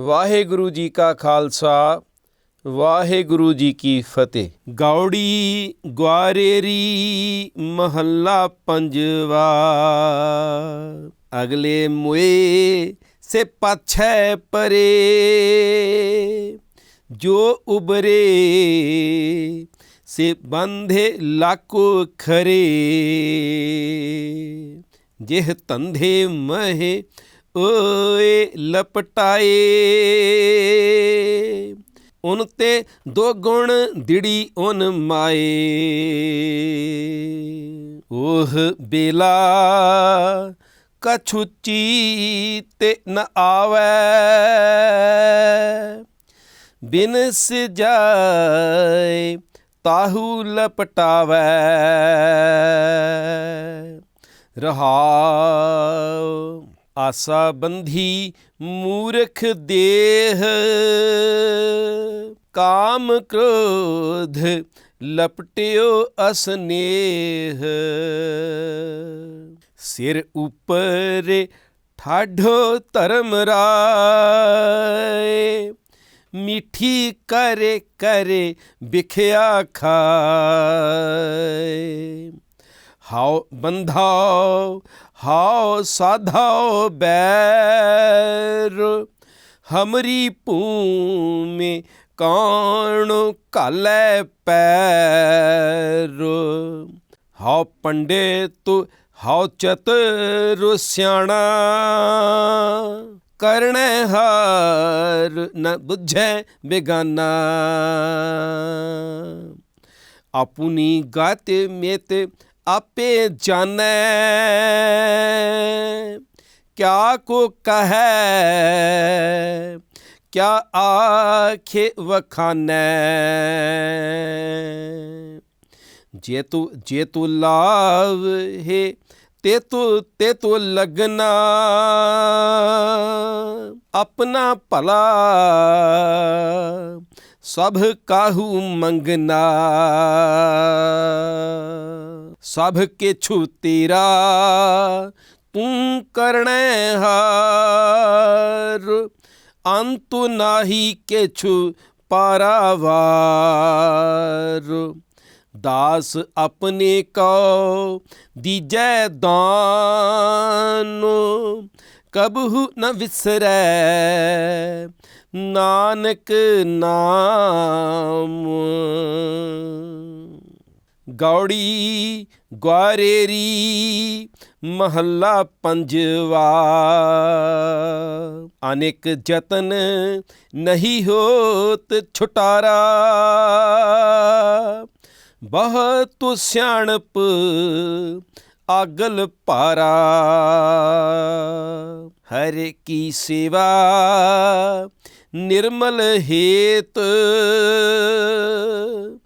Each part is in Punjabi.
ਵਾਹਿਗੁਰੂ ਜੀ ਕਾ ਖਾਲਸਾ, ਵਾਹਿਗੁਰੂ ਜੀ ਕੀ ਫਤਿਹ। ਗੌੜੀ ਗਵਾਰੇਰੀ ਮਹੱਲਾ ਪੰਜਵਾ, ਅਗਲੇ ਮੁਏ ਸੇ ਪਾਛੈ ਪਰੇ, ਜੋ ਉਬਰੇ ਸੇ ਬੰਧੇ ਲਾਕੋ ਖਰੇ। ਜਿਹ ਤੰਧੇ ਮਹੇ ਓਏ ਲਪਟਾਏ। ਉਨ ਤੇ ਦੋ ਗੁਣ ਦਿੜੀ ਉਨ ਮਾਏ। ਓਹ ਬੇਲਾ ਕਛੁਚੀ ਤੇ ਨ ਆਵੈ। ਬਿਨ ਸਜਾਏ ਤਾਹੂ ਲਪਟਾਵੈ। ਰਹਾਉ ਆਸਾ ਬੰਧੀ ਮੂਰਖ ਦੇਹ, ਕਾਮ ਕ੍ਰੋਧ ਲਪਟਿਓ ਅਸਨੇਹ। ਸਿਰ ਉਪਰ ਠਾਢੋ ਧਰਮ ਰਾਏ, ਮਿੱਠੀ ਕਰੇ ਕਰੇ ਵਿਖਿਆ ਖਾਏ। ਹਾਉ ਬੰਧਾਓ ਹਾਉ ਸਾਧਾਓ ਬੈਰ, ਹਮਰੀ ਭੂਮੇ ਕੌਣ ਘਾਲੈ ਪੈਰ। ਹਾਉ ਪੰਡਿਤ, ਹਾਉ ਚਤੁਰ ਸਿਆਣਾ ਕਰਣੈ ਹਾਰ ਨ ਬੁਝੈ ਬੇਗਾਨਾ। ਆਪੁਨੀ ਗਾਤੇ ਮੇਤ ਆਪੇ ਜਾਣੈ। ਕਿਆ ਕੋ ਕਹੈ, ਕਿਆ ਆਖੇ ਵਖਾਨੈ। ਜੇ ਤੂੰ ਜੇ ਤੂੰ ਲਾਭ ਹੈ ਤੇ ਤੂੰ ਤੇ ਤੂੰ ਲਗਨਾ। ਆਪਣਾ ਭਲਾ ਸਭ ਕਾਹੂ ਮੰਗਨਾ। ਸਭ ਕਿਛੁ ਤੇਰਾ, ਤੂੰ ਕਰਣੈ ਹਾਰ। ਅੰਤੁ ਨਾਹੀ ਕਿਛੁ ਪਾਰਾਵਾਰ। ਦਾਸ ਆਪਣੇ ਕੋ ਦੀਜੈ ਦਾਨ। ਕਬਹੁ ਨ ਵਿਸਰੈ, ਨਾਨਕ ਨਾਮ। ਗੌੜੀ ਗਵਾਰੇਰੀ ਮਹੱਲਾ ਪੰਜਵਾ। ਅਨੇਕ ਜਤਨ ਨਹੀਂ ਹੋਤ ਛੁਟਾਰਾ। ਬਹੁਤ ਸਿਆਣਪ ਆਗਲ ਪਾਰਾ ਹਰ ਕੀ ਸੇਵਾ ਨਿਰਮਲ ਹੇਤ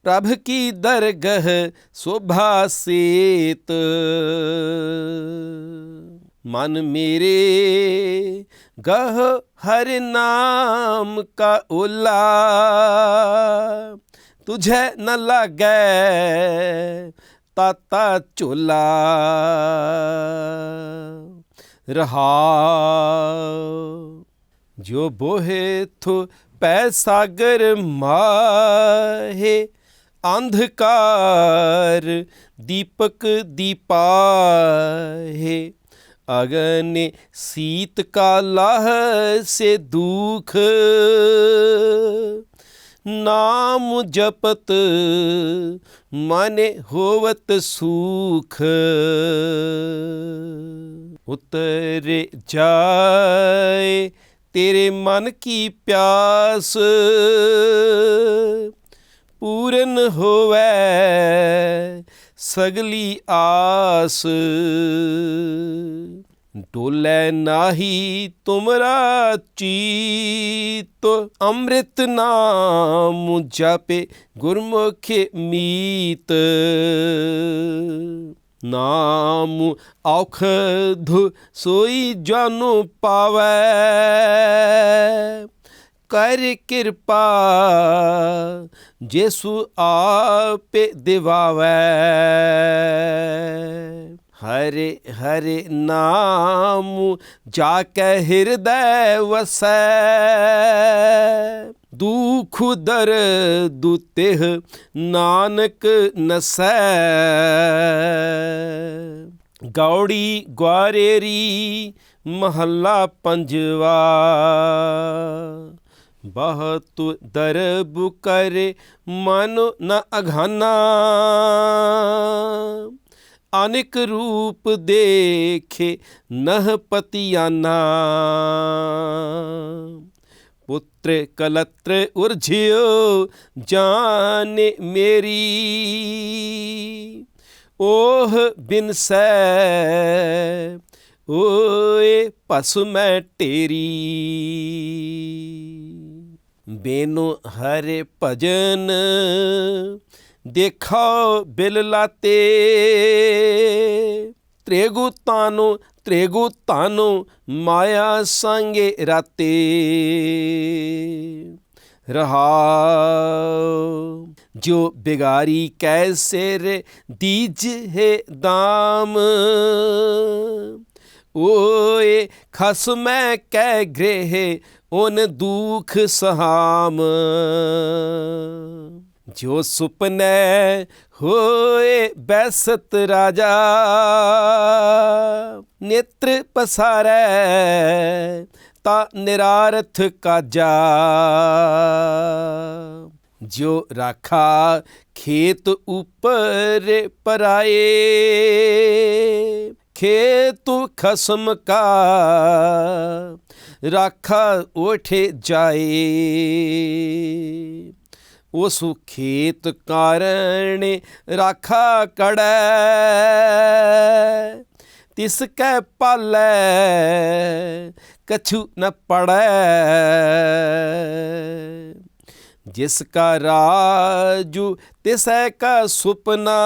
ਪ੍ਰਭ ਕੀ ਦਰਗਹ ਸੋਭਾ ਸੇਤ ਮਨ ਮੇਰੇ ਗਹ ਹਰ ਨਾਮ ਕਾ ਓਲਾ ਤੁਝੇ ਨ ਲਾਗੈ ਤਾਤਾ ਝੋਲਾ ਰਹਾ ਜੋ ਬੋਹੇ ਥੋ ਪੈ ਸਾਗਰ ਮਾਹੇ, ਅੰਧਕਾਰ ਦੀਪਕ ਦੀਪਾਹੇ। ਅਗਨੇ ਸੀਤ ਕਾ ਲਾਹ ਸੇ ਦੁਖ, ਨਾਮ ਜਪਤ ਮਨੇ ਹੋਵਤ ਸੁਖ। ਉਤਰੇ ਜਾਏ ਤੇਰੇ ਮਨ ਕੀ ਪਿਆਸ? ਪੂਰਨ ਹੋਵੇ ਸਗਲੀ ਆਸ। ਡੋਲੇ ਨਾਹੀ ਤੁਮਰਾ ਚੀਤ, ਅੰਮ੍ਰਿਤ ਨਾਮ ਜਪੇ ਗੁਰਮੁਖ ਮੀਤ। ਨਾਮ ਔਖਦ ਸੋਈ ਜਾਨੂ ਪਾਵੈ। ਕਰ ਕਿਰਪਾ ਜੇਸੂ ਆਪੇ ਦਿਵਾਵੈ। ਹਰੇ ਹਰੇ ਨਾਮ ਜਾ ਕੇ ਹਿਰਦੈ ਵਸੈ। ਦੁਖ ਦਰ ਤਿਹ ਨਾਨਕ ਨਸੈ। ਗੌੜੀ ਗਵਾਰੇਰੀ ਮਹੱਲਾ ਪੰਜਵਾ। ਬਹੁਤ ਦਰਬ ਕਰੇ ਮਨ ਨ ਅਘਾਨਾ। ਅਨਿਕ ਰੂਪ ਦੇਖੇ ਨਹ ਪਤਿਆਨਾ। ਪੁੱਤਰ ਕਲਤਰ ਉਰਝਿਓ ਜਾਣੇ ਮੇਰੀ। ਓਹ ਬਿਨਸੈ ਓਏ ਪਸ ਮੈਂ ਟੇਰੀ। ਬੇਨੋ ਹਰੇ ਭਜਨ, ਦੇਖੋ ਬਿਲ ਲਾਤੇ। ਤ੍ਰੇਗੂ ਤਾਨੋ ਤ੍ਰੇਗੂ ਤਾਨੋ ਮਾਇਆ ਸੰਗੇ ਰਾਤੇ। ਰਹਾ ਜੋ ਬਿਗਾਰੀ ਕੈਸੇ ਰੇ ਦੀਜ ਹੈ ਦਾਮ। ਓਏ, ਖਸਮੈ ਕੈ ਗ੍ਰਹਿ ਓਨ ਦੁਖ ਸਹਾਮ। ਜੋ ਸੁਪਨੈ ਹੋਏ ਬੈਸਤ ਰਾਜਾ, ਨੇਤਰ ਪਸਾਰੈ ਤਾ ਨਿਰਾਰਥ ਕਾਜਾ। ਜੋ ਰਾਖਾ ਖੇਤ ਉਪਰ ਪਰਾਏ, ਖੇਤੁ ਖਸਮ ਕਾ, ਰਾਖਾ ਉਠੇ ਜਾਏ। ਉਸ ਖੇਤ ਕਾਰਣ ਰਾਖਾ ਕੜੈ। ਤਿਸ ਕੈ ਪਾਲੈ, ਕਛੂ ਨ ਪੜੈ। ਜਿਸ ਕਾ ਰਾਜੂ, ਤਿਸੈ ਕਾ ਸੁਪਨਾ।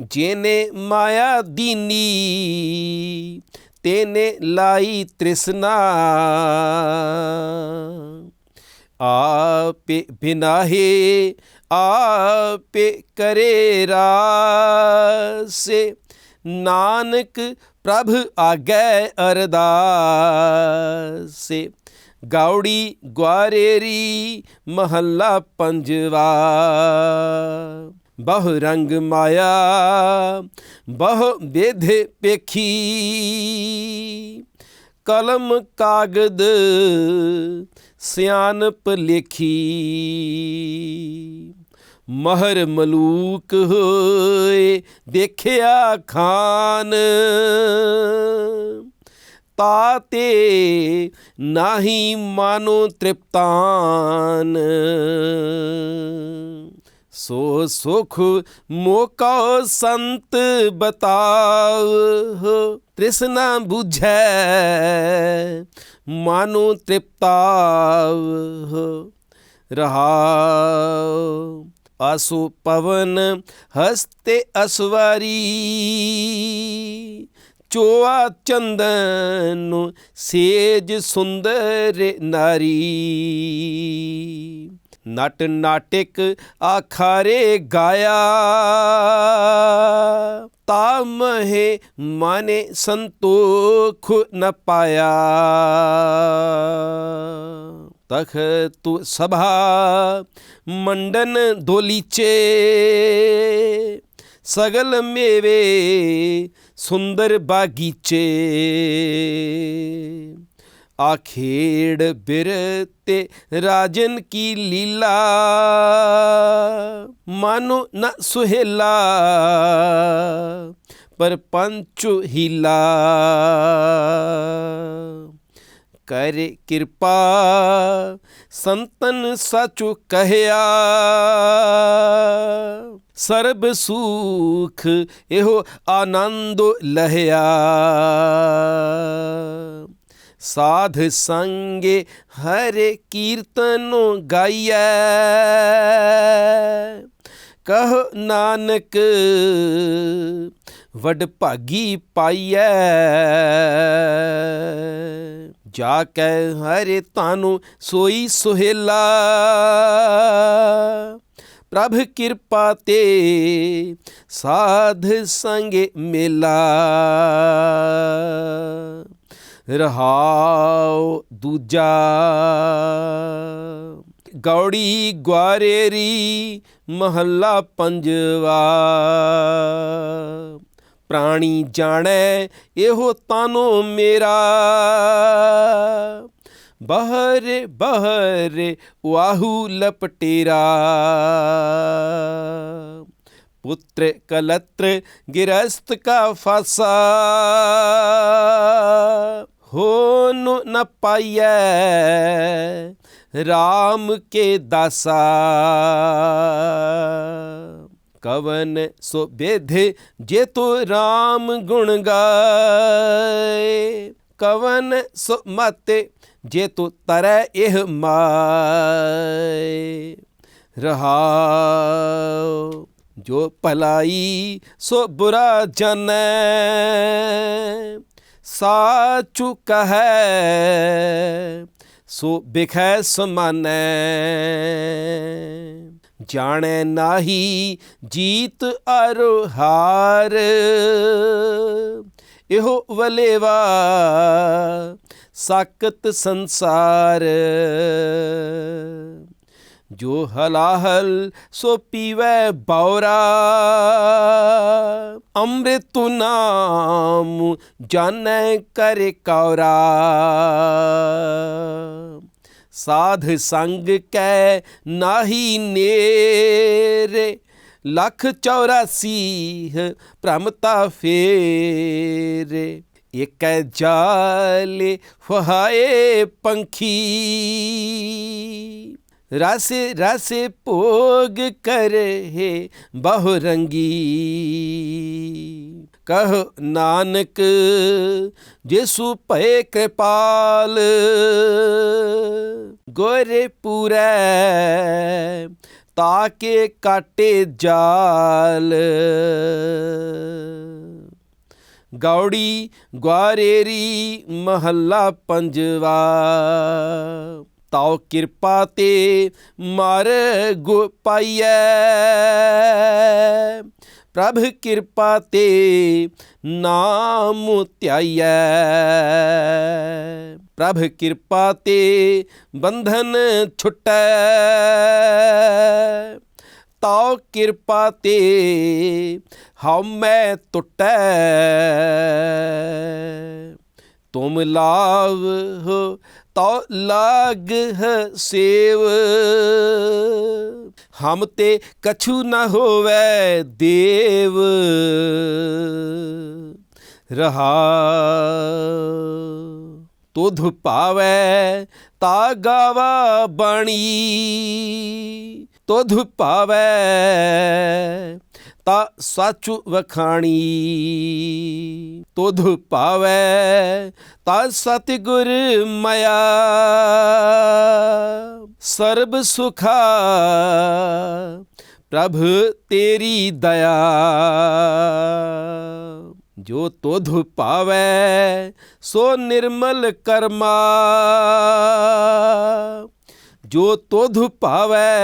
ਜੇਨੇ ਮਾਇਆ ਦੀਨੀ, ਤੇਨੇ ਲਾਈ ਤ੍ਰਿਸ਼ਨਾ। ਆਪੇ ਬਿਨਾਹੇ, ਆਪੇ ਕਰੇ ਰਾਸੇ। ਨਾਨਕ ਪ੍ਰਭ ਆਗੈ ਅਰਦਾਸੇ। ਗਾਉੜੀ ਗਵਾਰੇਰੀ ਮਹੱਲਾ ਪੰਜਵਾ। ਬਹੁ ਰੰਗ ਮਾਇਆ, ਬਹੁ ਬੇਧੇ ਪੇਖੀ। ਕਲਮ ਕਾਗਦ ਸਿਆਨਪ ਲੇਖੀ। ਮਹਰ ਮਲੂਕ ਹੋਏ ਦੇਖਿਆ ਖਾਨ। ਤਾਤੇ ਨਾਹੀ ਮਾਨੋ ਤ੍ਰਿਪਤਾਨ। ਸੋ ਸੁਖ ਮੋਕਾ ਸੰਤ ਬਤਾਓ ਤ੍ਰਿਸ਼ਨਾ 부ਝੈ ਮਾਨੋ ਤ੍ਰਿਪਤਾਵ, ਰਹਾਉ। ਆਸੂ ਪਵਨ ਹਸਤੇ ਅਸਵਾਰੀ, ਚੋਆ ਚੰਦਨ ਸੇਜ ਸੁੰਦਰ ਨਾਰੀ। ਨਟ ਨਾਟਿਕ ਆਖਾਰੇ ਗਾਇਆ। ਤਾਮਹਿ ਮਨੇ ਸੰਤੋਖ ਨ ਪਾਇਆ। ਤਖ ਤੂ ਸਭਾ ਮੰਡਨ ਦੋਲੀਚੇ। ਸਗਲ ਮੇਵੇ ਸੁੰਦਰ ਬਾਗੀਚੇ। ਆਖੇੜ ਖੇੜ ਬਿਰਤੇ ਰਾਜਨ ਕੀ ਲੀਲਾ? ਮਾਨੋ ਨ ਸੁਹੇਲਾ, ਪਰ ਪੰਚੁ ਹੀਲਾ। ਕਰੇ ਕਿਰਪਾ ਸੰਤਨ ਸਚੁ ਕਹਿਆ। ਸਰਬ ਸੁਖ ਇਹੋ ਆਨੰਦ ਲਹਿਆ। ਸਾਧ ਸੰਗੇ ਹਰੇ ਕੀਰਤਨੋ ਗਾਈਐ। ਕਹ ਨਾਨਕ ਵਡ ਭਾਗੀ ਪਾਈਐ। ਜਾ ਕੈ ਹਰੇ ਤਾਨੂੰ ਸੋਈ ਸੁਹੇਲਾ। ਪ੍ਰਭ ਕਿਰਪਾ ਤੇ ਸਾਧ ਸੰਗ ਮੇਲਾ। ਰਹਾਉ ਦੂਜਾ। ਗੌੜੀ ਗਵਾਰੇਰੀ ਮਹੱਲਾ ਪੰਜਵਾ। ਪ੍ਰਾਣੀ ਜਾਣੈ ਇਹੋ ਤਾਨੋ ਮੇਰਾ। ਬਹਰ ਬਹਰ ਵਾਹੂ ਲਪਟੇਰਾ। ਪੁੱਤਰ ਕਲਤਰ ਗਿਰਸਤ ਕਾ ਫਾਸਾ। ਹੋ ਨੁ ਨ ਪਾਈਐ। RAM ਕੇ ਦਾਸਾ। ਕਵਨ ਸੋ ਬੇਧੇ ਜੇ ਤੋ RAM ਗੁਣ ਗਾਏ। ਕਵਨ ਸੋ ਮਤੇ ਜੇ ਤੋ ਤਰੈ ਇਹ ਮਾਏ। ਰਹਾਉ ਜੋ ਭਲਾਈ ਸੋ ਬੁਰਾ ਜਾਣੈ ਸਾਚੁ ਕਹੈ ਸੋ ਬਿਖੈ ਸਮਾਨੈ। ਜਾਣੈ ਨਾਹੀ ਜੀਤ ਅਰ ਹਾਰ ਇਹੋ ਵਲੇਵਾ ਸਾਕਤ ਸੰਸਾਰ। ਜੋ ਹਲਾਹਲ, ਸੋ ਪੀਵੈ ਬੌਰਾ ਅੰਮ੍ਰਿਤ ਨਾਮ ਜਾਣੈ ਕਰ ਕੌਰਾ। ਸਾਧ ਸੰਗ ਕੈ ਨਾਹੀ ਨੇਰੇ, ਲੱਖ 84 ਭ੍ਰਮਤਾ ਫੇਰੇ। ਇਕ ਜਾਲ ਫਹਾਏ ਪੰਖੀ। ਰਸ ਰਸ ਭੋਗ ਕਰੇ ਬਹੁ ਰੰਗੀ ਕਹ ਨਾਨਕ, ਜਿਸੂ ਭਏ ਕਿਰਪਾਲ, ਗੋਰੇ ਪੂਰੈ ਤਾਕੇ ਕਾਟੇ ਜਾਲ। ਗੌੜੀ ਗਵਾਰੇਰੀ ਮਹੱਲਾ ਪੰਜਵਾ। ਤਾਉ ਕਿਰਪਾ ਤੇ ਮਰ ਗੁ ਪਾਈਐ। ਪ੍ਰਭ ਕਿਰਪਾ ਤੇ ਨਾਮ ਧਿਆਈਐ। ਪ੍ਰਭ ਕਿਰਪਾ ਤੇ ਬੰਧਨ ਛੁਟੈ। ਤਾਉ ਕਿਰਪਾ ਤੇ ਹਉ ਮੈਂ ਟੁੱਟੈ ਤੁਮ ਲਾਵ ਹੋ, ਤਉ ਲਾਗ ਹੈ ਸੇਵ। ਹਮ ਤੇ ਕਛੂ ਨਾ ਹੋਵੇ ਦੇਵ। ਰਹਾ, ਤੁਧ ਭਾਵੈ ਤਾ ਗਾਵਾ ਬਾਣੀ। ਤੁਧ ਭਾਵੈ ਤਾ ਸਾਚੁ ਵਖਾਣੀ। ਤੁਧ ਭਾਵੈ ਤਾ ਸਤਿਗੁਰ ਮਇਆ। ਸਰਬ ਸੁਖਾ ਪ੍ਰਭ ਤੇਰੀ ਦਇਆ। ਜੋ ਤੁਧ ਭਾਵੈ ਸੋ ਨਿਰਮਲ ਕਰਮਾ। ਜੋ ਤੁਧ ਭਾਵੈ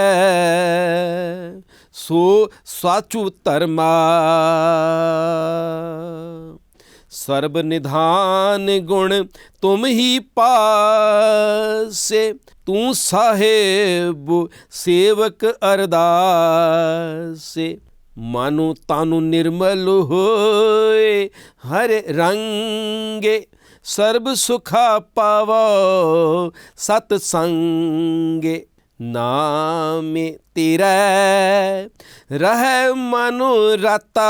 ਸੋ ਸਾਚੂ ਧਰਮਾ ਸਰਬ ਨਿਧਾਨ ਗੁਣ ਤੁਮ ਹੀ ਪਾਸੇ, ਤੂੰ ਸਾਹਿਬ ਸੇਵਕ ਅਰਦਾਸੇ। ਮਾਨੂ ਤਾਨੁ ਨਿਰਮਲ ਹੋਏ, ਹਰ ਰੰਗੇ ਸਰਬ ਸੁਖਾ ਪਾਵੋ ਸਤ ਸੰਗੇ ਨਾਮ ਤੇਰਾ ਰਹਿ ਮਨੁ ਰਤਾ।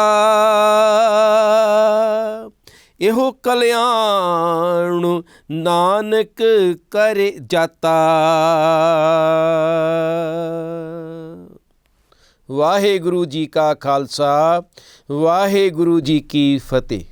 ਇਹੋ ਕਲਿਆਣ ਨਾਨਕ ਕਰੇ ਜਾਤਾ। ਵਾਹਿਗੁਰੂ ਜੀ ਕਾ ਖਾਲਸਾ, ਵਾਹਿਗੁਰੂ ਜੀ ਕੀ ਫਤਿਹ।